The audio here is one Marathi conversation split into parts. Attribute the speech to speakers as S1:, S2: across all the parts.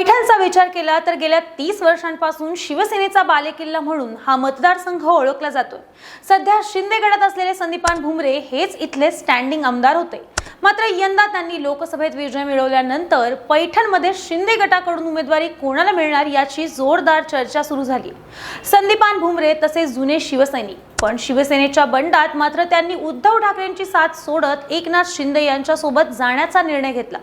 S1: पैठणचा विचार केला तर गेल्या तीस वर्षांपासून शिवसेनेचा बालेकिल्ला म्हणून हा मतदारसंघ ओळखला जातोय. सध्या शिंदे गटात असलेले संदीपान भुमरे हेच इथले स्टँडिंग आमदार होते. मात्र यंदा त्यांनी लोकसभेत विजय मिळवल्यानंतर पैठणमध्ये शिंदे गटाकडून उमेदवारी कोणाला मिळणार याची जोरदार चर्चा सुरू झाली. संदीपान भुमरे तसे जुने शिवसैनिक. पण शिवसेनेच्या बंडात मात्र त्यांनी उद्धव ठाकरेंची साथ सोडत एकनाथ शिंदे यांच्यासोबत जाण्याचा निर्णय घेतला.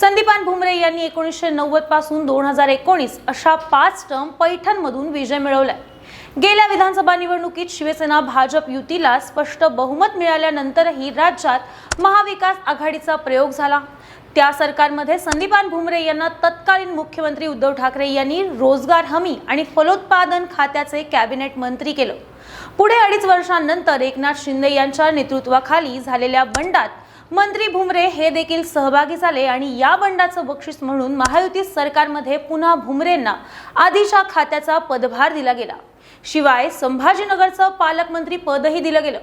S1: संदीपान भुमरे यांनी एकोणीसशे नव्वदपासून दोन हजार एकोणीस अशा पाच टर्म पैठणमधून विजय मिळवलाय. गेल्या विधानसभा निवडणुकीत शिवसेना भाजप युतीला स्पष्ट बहुमत मिळाल्यानंतरही राज्यात महाविकास आघाडीचा प्रयोग झाला. त्या सरकारमध्ये संदीपान भुमरे यांना तत्कालीन मुख्यमंत्री उद्धव ठाकरे यांनी रोजगार हमी आणि फलोत्पादन खात्याचे कॅबिनेट मंत्री केलं. पुढे अडीच वर्षांनंतर एकनाथ शिंदे यांच्या नेतृत्वाखाली झालेल्या बंडात मंत्री भुमरे हे देखील सहभागी झाले आणि या बंडाचं बक्षीस म्हणून महायुती सरकारमध्ये पुन्हा भुमरेंना आधीच्या खात्याचा पदभार दिला गेला. शिवाय संभाजीनगरचं पालकमंत्री पदही दिलं गेलं.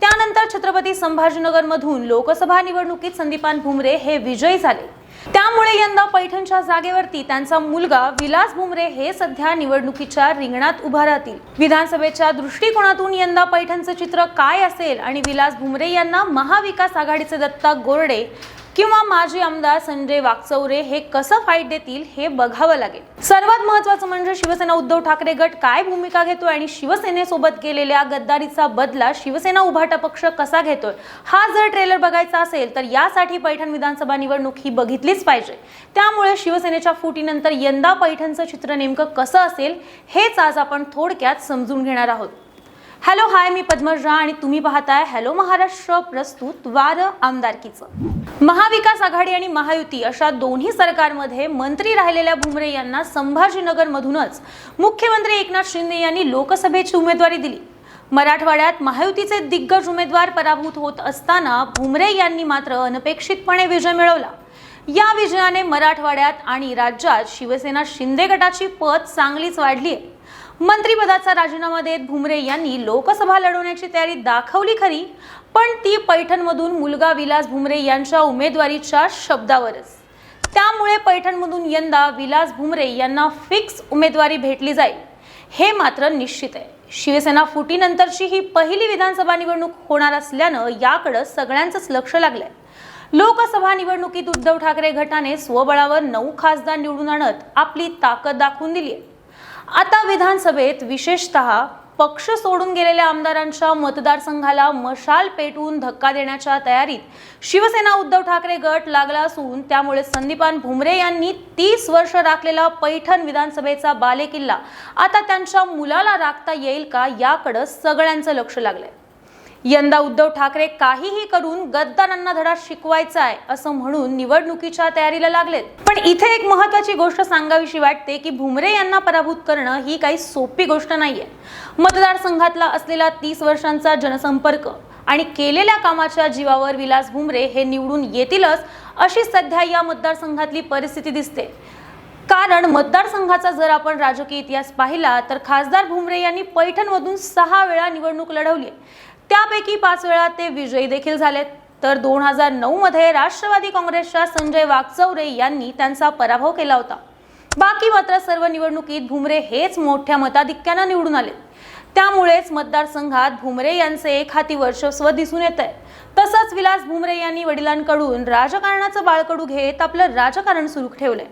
S1: त्यानंतर छत्रपती संभाजीनगरमधून लोकसभा निवडणुकीत संदीपान भुमरे हे विजयी झाले. त्यामुळे यंदा पैठणच्या जागेवरती त्यांचा मुलगा विलास भुमरे हे सध्या निवडणुकीच्या रिंगणात उभा राहतील. विधानसभेच्या दृष्टिकोनातून यंदा पैठणचं चित्र काय असेल आणि विलास भुमरे यांना महाविकास आघाडीचे दत्ता गोरडे किंवा माजी आमदार संजय वाकचौरे हे कसं फाईट देतील हे बघावं लागेल. सर्वात महत्वाचं म्हणजे शिवसेना उद्धव ठाकरे गट काय भूमिका घेतोय आणि शिवसेनेसोबत गेलेल्या गद्दारीचा बदला शिवसेना उभाटा पक्ष कसा घेतोय हा जर ट्रेलर बघायचा असेल तर यासाठी पैठण विधानसभा निवडणूक ही बघितलीच पाहिजे. त्यामुळे शिवसेनेच्या फुटीनंतर यंदा पैठणचं चित्र नेमकं कसं असेल हेच आज आपण थोडक्यात समजून घेणार आहोत. हॅलो हाय मी पद्मजा आणि तुम्ही पाहताय हॅलो महाराष्ट्र प्रस्तुत वार आमदारकीचं. महाविकास आघाडी आणि महायुती अशा दोन्ही सरकारमध्ये मंत्री राहिलेल्या भुमरे यांना संभाजीनगरमधूनच मुख्यमंत्री एकनाथ शिंदे यांनी लोकसभेची उमेदवारी दिली. मराठवाड्यात महायुतीचे दिग्गज उमेदवार पराभूत होत असताना भुमरे यांनी मात्र अनपेक्षितपणे विजय मिळवला. या विजयाने मराठवाड्यात आणि राज्यात शिवसेना शिंदे गटाची पत चांगलीच वाढली आहे मंत्रिपदाचा राजीनामा देत भुमरे यांनी लोकसभा लढवण्याची तयारी दाखवली खरी पण ती पैठणमधून मुलगा विलास भुमरे यांच्या उमेदवारीच्या शब्दावरच. त्यामुळे पैठणमधून यंदा विलास भुमरे यांना फिक्स उमेदवारी भेटली जाईल हे मात्र निश्चित आहे. शिवसेना फुटीनंतरची ही पहिली विधानसभा निवडणूक होणार असल्यानं याकडं सगळ्यांचंच लक्ष लागलंय. लोकसभा निवडणुकीत उद्धव ठाकरे गटाने स्वबळावर नऊ खासदार निवडून आणत आपली ताकद दाखवून दिली आहे आता विधानसभेत विशेषतः पक्ष सोडून गेलेल्या आमदारांच्या मतदारसंघाला मशाल पेटवून धक्का देण्याच्या तयारीत शिवसेना उद्धव ठाकरे गट लागला असून त्यामुळे संदीपान भुमरे यांनी तीस वर्ष राखलेला पैठण विधानसभेचा बालेकिल्ला आता त्यांच्या मुलाला राखता येईल का याकडं सगळ्यांचं लक्ष लागलंय. यंदा उद्धव ठाकरे काहीही करून गद्दारांना धडा शिकवायचा आहे असं म्हणून निवडणुकीच्या तयारीला लागलेत. पण इथे एक महत्वाची गोष्ट सांगावीशी वाटते की भुमरे यांना पराभूत करणं ही काही सोपी गोष्ट नाहीये. मतदारसंघातला असलेला तीस वर्षांचा जनसंपर्क आणि केलेल्या कामाच्या जीवावर विलास भुमरे हे निवडून येतीलच अशी सध्या या मतदारसंघातली परिस्थिती दिसते. कारण मतदारसंघाचा जर आपण राजकीय इतिहास पाहिला तर खासदार भुमरे यांनी पैठणमधून सहा वेळा निवडणूक लढवली त्यापैकी पाच वेळा ते विजयी देखील झालेत. तर दोन हजार नऊ मध्ये राष्ट्रवादी काँग्रेसच्या संजय वागचौरे यांनी त्यांचा पराभव केला होता. बाकी मात्र सर्व निवडणुकीत भुमरे हेच मोठ्या मताधिक्यानं निवडून आले. त्यामुळेच मतदारसंघात भुमरे यांचे एक हाती वर्चस्व दिसून येत आहे तसंच विलास भुमरे यांनी वडिलांकडून राजकारणाचं बाळकडू घेत आपलं राजकारण सुरू ठेवलंय.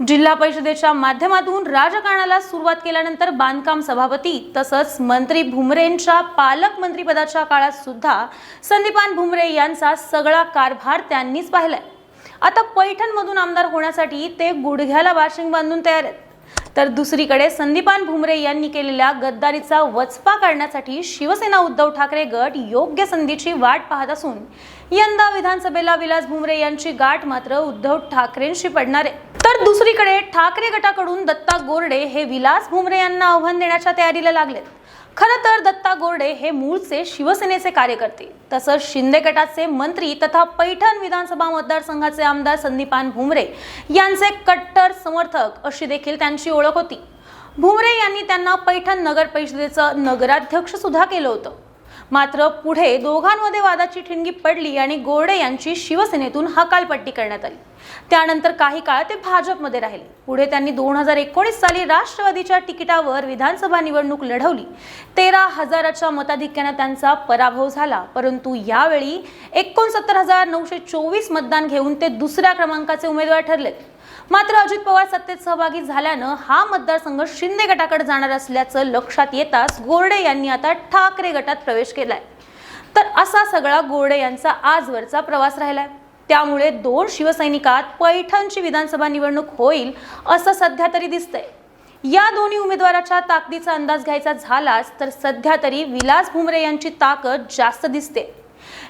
S1: जिल्हा परिषदेच्या माध्यमातून राजकारणाला सुरुवात केल्यानंतर बांधकाम सभापती तसंच मंत्री भुमरेंच्या पालकमंत्रीपदाच्या काळात सुद्धा संदीपान भुमरे यांचा सगळा कारभार त्यांनीच पाहिलाय. आता पैठणमधून आमदार होण्यासाठी ते गुडघ्याला वाशिंग बांधून तयार आहेत. तर दुसरीकडे संदीपान भुमरे यांनी केलेल्या गद्दारीचा वचपा काढण्यासाठी शिवसेना उद्धव ठाकरे गट योग्य संधीची वाट पाहत असून यंदा विधानसभेला विलास भुमरे यांची गाठ मात्र उद्धव ठाकरेंशी पडणार आहे. तर दुसरीकडे ठाकरे गटाकडून दत्ता गोरडे हे विलास भुमरे यांना आव्हान देण्याच्या तयारीला लागलेत. खरं तर दत्ता गोरडे हे मूळचे शिवसेनेचे कार्यकर्ते. तसंच शिंदे गटाचे मंत्री तथा पैठण विधानसभा मतदारसंघाचे आमदार संदीपान भुमरे यांचे कट्टर समर्थक अशी देखील त्यांची ओळख होती. भुमरे यांनी त्यांना पैठण नगर परिषदेचं नगराध्यक्ष सुद्धा केलं होतं. मात्र पुढे दोघांमध्ये वादाची ठिणगी पडली आणि गोरडे यांची शिवसेनेतून हकालपट्टी करण्यात आली. त्यानंतर काही काळ ते भाजपमध्ये राहिले. पुढे त्यांनी दोन हजार एकोणीस साली राष्ट्रवादीच्या तिकिटावर विधानसभा निवडणूक लढवली. तेरा हजाराच्या मताधिक्यानं त्यांचा पराभव झाला. परंतु यावेळी एकोणसत्तर हजार नऊशे चोवीस मतदान घेऊन ते दुसऱ्या क्रमांकाचे उमेदवार ठरले मात्र अजित पवार सत्तेत सहभागी झाल्यानं हा मतदारसंघ शिंदे गटाकडे जाणार असल्याचं लक्षात येताच गोरडे यांनी आता ठाकरे गटात प्रवेश केलाय. तर असा सगळा गोरडे यांचा आजवरचा प्रवास राहिलाय. त्यामुळे दोन शिवसैनिकात पैठणची विधानसभा निवडणूक होईल असं सध्या तरी दिसतंय. या दोन्ही उमेदवाराच्या ताकदीचा अंदाज घ्यायचा झालाच तर सध्या तरी विलास भुमरे यांची ताकद जास्त दिसते.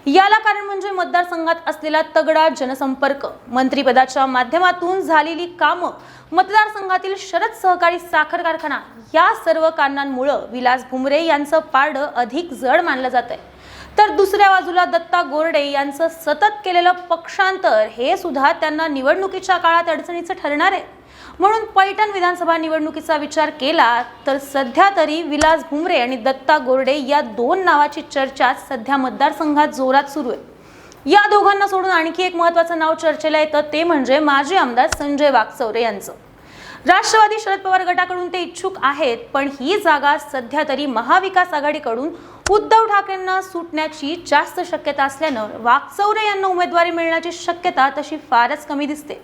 S1: याला कारण म्हणजे मतदारसंघात असलेला तगडा जनसंपर्क. मंत्रीपदाच्या माध्यमातून झालेली कामं मतदारसंघातील शरद सहकारी साखर कारखाना या सर्व कारणांमुळं विलास भुमरे यांचं पारडं अधिक जड मानलं जात आहे तर दुसऱ्या बाजूला दत्ता गोरडे यांचं सतत केलेलं पक्षांतर हे सुद्धा त्यांना निवडणुकीच्या काळात अडचणीचं ठरणार आहे. म्हणून पैठण विधानसभा निवडणुकीचा विचार केला तर सध्या तरी विलास भुमरे आणि दत्ता गोरडे या दोन नावाची चर्चा सध्या मतदारसंघात जोरात सुरू आहे. या दोघांना सोडून आणखी एक महत्वाचं नाव चर्चेला येतं ते म्हणजे माजी आमदार संजय वाकचौरे यांचं. राष्ट्रवादी शरद पवार गटाकडून ते इच्छुक आहेत पण ही जागा सध्या तरी महाविकास आघाडीकडून उद्धव ठाकरेंना सुटण्याची जास्त शक्यता असल्यानं वाकचौरे यांना उमेदवारी मिळण्याची शक्यता तशी फारच कमी दिसते.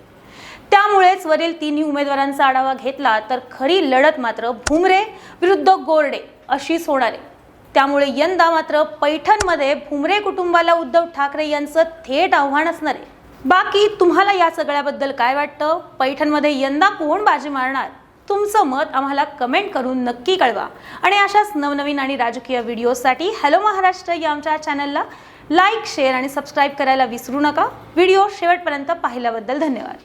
S1: त्यामुळेच वरील तिन्ही उमेदवारांचा आढावा घेतला तर खरी लढत मात्र भुमरे विरुद्ध गोरडे अशीच होणार आहे त्यामुळे यंदा मात्र पैठणमध्ये भुमरे कुटुंबाला उद्धव ठाकरे यांचं थेट आव्हान असणार आहे. बाकी तुम्हाला या सगळ्याबद्दल काय वाटतं? पैठणमध्ये यंदा कोण बाजी मारणार? तुमचं मत आम्हाला कमेंट करून नक्की कळवा. आणि अशाच नवनवीन आणि राजकीय व्हिडिओसाठी हॅलो महाराष्ट्र या आमच्या चॅनलला लाईक शेअर आणि सबस्क्राईब करायला विसरू नका. व्हिडिओ शेवटपर्यंत पाहिल्याबद्दल धन्यवाद.